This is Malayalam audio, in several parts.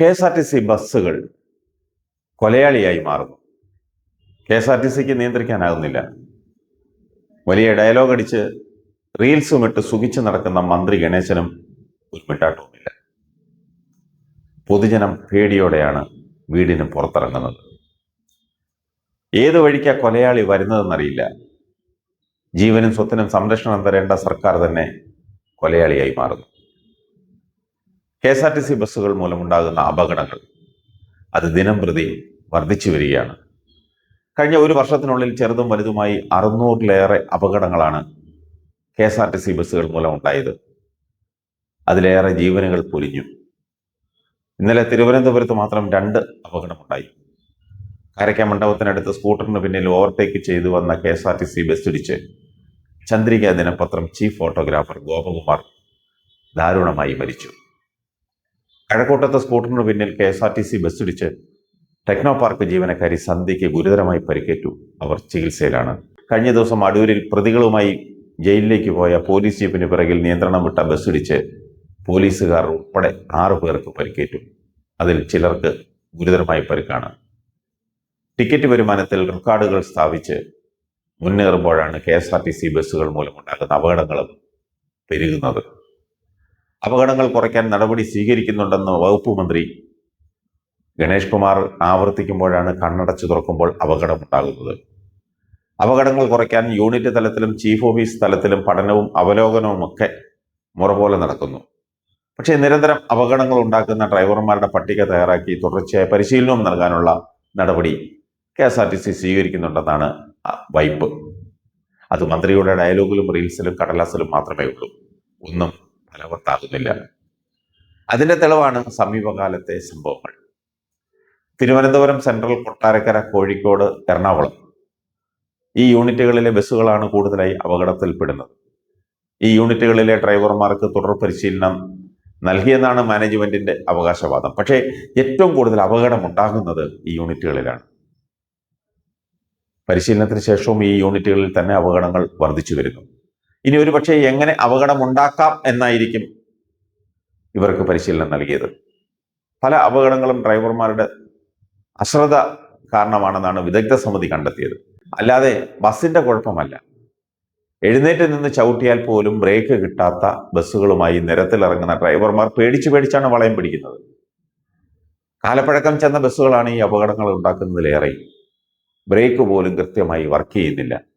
K S R T C ബസ്സുകൾ കൊലയാളിയായി മാറുന്നു. കെ എസ് ആർ ടി സിക്ക് നിയന്ത്രിക്കാനാകുന്നില്ല. വലിയ ഡയലോഗ് അടിച്ച് റീൽസും ഇട്ട് സുഖിച്ച് നടക്കുന്ന മന്ത്രി ഗണേശനും ഒരു മിണ്ടാട്ടവുമില്ല പൊതുജനം പേടിയോടെയാണ് വീടിന് പുറത്തിറങ്ങുന്നത്. ഏത് വഴിക്കാ കൊലയാളി വരുന്നതെന്നറിയില്ല. ജീവനും സ്വത്തിനും സംരക്ഷണം തരേണ്ട സർക്കാർ തന്നെ കൊലയാളിയായി മാറുന്നു. K S R T C ബസ്സുകൾ മൂലമുണ്ടാകുന്ന അപകടങ്ങൾ അത് ദിനം പ്രതി വർദ്ധിച്ചു വരികയാണ്. കഴിഞ്ഞ ഒരു വർഷത്തിനുള്ളിൽ ചെറുതും വലുതുമായി അറുന്നൂറിലേറെ അപകടങ്ങളാണ് K S R T C ബസ്സുകൾ മൂലമുണ്ടായത് അതിലേറെ ജീവനുകൾ പൊലിഞ്ഞു. ഇന്നലെ തിരുവനന്തപുരത്ത് മാത്രം രണ്ട് അപകടമുണ്ടായി. കരയ്ക്ക മണ്ഡപത്തിനടുത്ത് സ്കൂട്ടറിന് പിന്നിൽ ഓവർടേക്ക് ചെയ്തു വന്ന K S R T C bus ഇടിച്ച് ചന്ദ്രിക ദിനപത്രം ചീഫ് ഫോട്ടോഗ്രാഫർ ഗോപകുമാർ ദാരുണമായി മരിച്ചു. കഴക്കൂട്ടത്തെ സ്കൂട്ടറിന് പിന്നിൽ K S R T C bus ഇടിച്ച് ടെക്നോ പാർക്ക് ജീവനക്കാരി സന്ധ്യയ്ക്ക് ഗുരുതരമായി പരിക്കേറ്റു. അവർ ചികിത്സയിലാണ്. കഴിഞ്ഞ ദിവസം അടൂരിൽ പ്രതികളുമായി ജയിലിലേക്ക് പോയ പോലീസ് ജീപ്പിന് പിറകിൽ നിയന്ത്രണം വിട്ട ബസ് ഇടിച്ച് പോലീസുകാർ ഉൾപ്പെടെ ആറു പേർക്ക് പരിക്കേറ്റു. അതിൽ ചിലർക്ക് ഗുരുതരമായി പരിക്കാണ്. ടിക്കറ്റ് വരുമാനത്തിൽ റെക്കോർഡുകൾ സ്ഥാപിച്ച് മുന്നേറുമ്പോഴാണ് K S R T C ബസ്സുകൾ മൂലമുണ്ടാകുന്ന അപകടങ്ങളും പെരുകുന്നത്. അപകടങ്ങൾ കുറയ്ക്കാൻ നടപടി സ്വീകരിക്കുന്നുണ്ടെന്ന് വകുപ്പ് മന്ത്രി ഗണേഷ് കുമാർ ആവർത്തിക്കുമ്പോഴാണ് കണ്ണടച്ചു തുറക്കുമ്പോൾ അപകടമുണ്ടാകുന്നത്. അപകടങ്ങൾ കുറയ്ക്കാൻ യൂണിറ്റ് തലത്തിലും ചീഫ് ഓഫീസ് തലത്തിലും പഠനവും അവലോകനവും ഒക്കെ മുറ പോലെ നടക്കുന്നു. പക്ഷേ നിരന്തരം അപകടങ്ങൾ ഉണ്ടാക്കുന്ന ഡ്രൈവർമാരുടെ പട്ടിക തയ്യാറാക്കി തുടർച്ചയായ പരിശീലനവും നൽകാനുള്ള നടപടി K S R T C സ്വീകരിക്കുന്നുണ്ടെന്നാണ് വൈപ്പ്. അത് മന്ത്രിയുടെ ഡയലോഗിലും റീൽസിലും കടലാസിലും മാത്രമേ ഉള്ളൂ. ഒന്നും ഫലവത്താകുന്നില്ല. അതിന്റെ തെളിവാണ് സമീപകാലത്തെ സംഭവങ്ങൾ. തിരുവനന്തപുരം സെൻട്രൽ കൊട്ടാരക്കര കോഴിക്കോട് എറണാകുളം. ഈ യൂണിറ്റുകളിലെ ബസ്സുകളാണ് കൂടുതലായി അപകടത്തിൽപ്പെടുന്നത്. ഈ യൂണിറ്റുകളിലെ ഡ്രൈവർമാർക്ക് തുടർ പരിശീലനം നൽകിയെന്നാണ് മാനേജ്മെന്റിന്റെ അവകാശവാദം. പക്ഷേ ഏറ്റവും കൂടുതൽ അപകടം ഉണ്ടാകുന്നത് ഈ യൂണിറ്റുകളിലാണ്. പരിശീലനത്തിന് ശേഷവും ഈ യൂണിറ്റുകളിൽ തന്നെ അപകടങ്ങൾ വർദ്ധിച്ചു വരുന്നു. ഇനി ഒരു പക്ഷേ എങ്ങനെ അപകടമുണ്ടാക്കാം എന്നായിരിക്കും ഇവർക്ക് പരിശീലനം നൽകിയത്. പല അപകടങ്ങളും ഡ്രൈവർമാരുടെ അശ്രദ്ധ കാരണമാണെന്നാണ് വിദഗ്ധ സമിതി കണ്ടെത്തിയത്. അല്ലാതെ ബസ്സിന്റെ കുഴപ്പമല്ല. എഴുന്നേറ്റ് നിന്ന് ചവിട്ടിയാൽ പോലും ബ്രേക്ക് കിട്ടാത്ത ബസ്സുകളുമായി നിരത്തിലിറങ്ങുന്ന ഡ്രൈവർമാർ പേടിച്ചു പേടിച്ചാണ് വളയം പിടിക്കുന്നത്. കാലപ്പഴക്കം ചെന്ന ബസ്സുകളാണ് ഈ അപകടങ്ങൾ ഉണ്ടാക്കുന്നതിലേറെ. ബ്രേക്ക് പോലും കൃത്യമായി വർക്ക് ചെയ്യുന്നില്ല.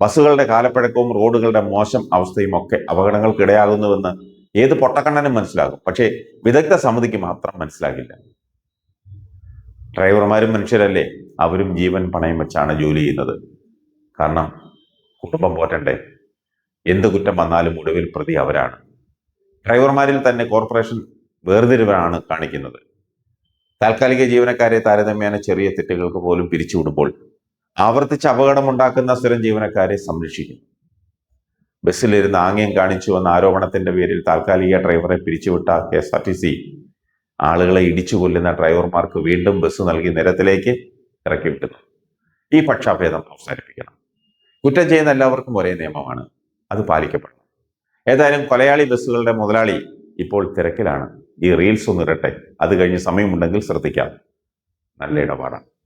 ബസ്സുകളുടെ കാലപ്പഴക്കവും റോഡുകളുടെ മോശം അവസ്ഥയും ഒക്കെ അപകടങ്ങൾക്ക് ഇടയാകുന്നുവെന്ന് ഏത് പൊട്ടക്കണ്ണനും മനസ്സിലാകും. പക്ഷേ വിദഗ്ധ സമിതിക്ക് മാത്രം മനസ്സിലാകില്ല. ഡ്രൈവർമാരും മനുഷ്യരല്ലേ? അവരും ജീവൻ പണയം വെച്ചാണ് ജോലി ചെയ്യുന്നത്. കാരണം കുടുംബം പോറ്റണ്ടേ? എന്ത് കുറ്റം വന്നാലും ഒടുവിൽ പ്രതി അവരാണ്. ഡ്രൈവർമാരിൽ തന്നെ കോർപ്പറേഷൻ വേർതിരിവാണ് കാണിക്കുന്നത്. താൽക്കാലിക ജീവനക്കാരെ താരതമ്യേന ചെറിയ തെറ്റുകൾക്ക് പോലും പിരിച്ചുവിടുമ്പോൾ ആവർത്തിച്ച് അപകടമുണ്ടാക്കുന്ന സ്ഥിരം ജീവനക്കാരെ സംരക്ഷിക്കുന്നു. ബസ്സിലിരുന്ന് ആംഗ്യം കാണിച്ചു വന്ന ആരോപണത്തിന്റെ പേരിൽ താൽക്കാലിക ഡ്രൈവറെ പിരിച്ചുവിട്ട K S R T C ആളുകളെ ഇടിച്ചു കൊല്ലുന്ന ഡ്രൈവർമാർക്ക് വീണ്ടും ബസ് നൽകി നിരത്തിലേക്ക് ഇറക്കി വിട്ടുന്നു ഈ പക്ഷാഭേദം അവസാനിപ്പിക്കണം. കുറ്റം ചെയ്യുന്ന എല്ലാവർക്കും ഒരേ നിയമമാണ്. അത് പാലിക്കപ്പെടണം. ഏതായാലും കൊലയാളി ബസ്സുകളുടെ മുതലാളി ഇപ്പോൾ തിരക്കിലാണ്. ഈ റീൽസ് ഒന്നിരട്ടെ അത് കഴിഞ്ഞ് സമയമുണ്ടെങ്കിൽ ശ്രദ്ധിക്കാം. നല്ല ഇടപാടാണ്.